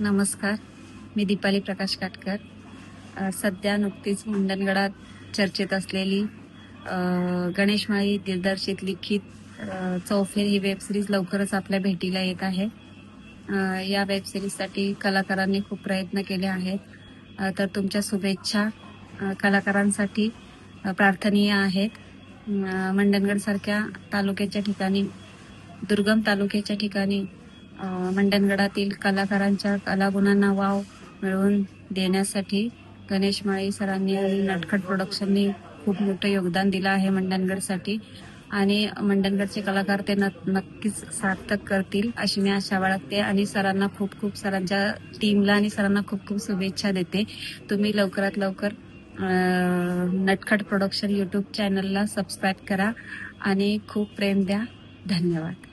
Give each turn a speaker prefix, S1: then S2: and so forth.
S1: नमस्कार. मी दीपाली प्रकाश काटकर. सध्या नुकतीच मुंडनगडात चर्चेत असलेली गणेशमाई दिग्दर्शित लिखित चौफेर ही वेबसिरीज लवकरच आपल्या भेटीला येत आहे. या वेबसिरीजसाठी कलाकारांनी खूप प्रयत्न केले आहेत. तर तुमच्या शुभेच्छा कलाकारांसाठी प्रार्थनीय आहेत. मंडणगडसारख्या तालुक्याच्या ठिकाणी दुर्गम तालुक्याच्या ठिकाणी मंडणगडातील कलाकारांच्या कलागुणांना वाव मिळवून देण्यासाठी गणेश माळी सरांनी आणि नटखट प्रोडक्शननी खूप मोठं योगदान दिलं आहे मंडणगडसाठी. आणि मंडणगडचे कलाकार ते नक्कीच सार्थक करतील अशी मी आशा बाळगते आणि सरांना खूप खूप सरांच्या टीमला आणि सरांना खूप खूप शुभेच्छा देते. तुम्ही लवकरात लवकर नटखट प्रोडक्शन यूट्यूब चॅनलला सबस्क्राईब करा आणि खूप प्रेम द्या. धन्यवाद.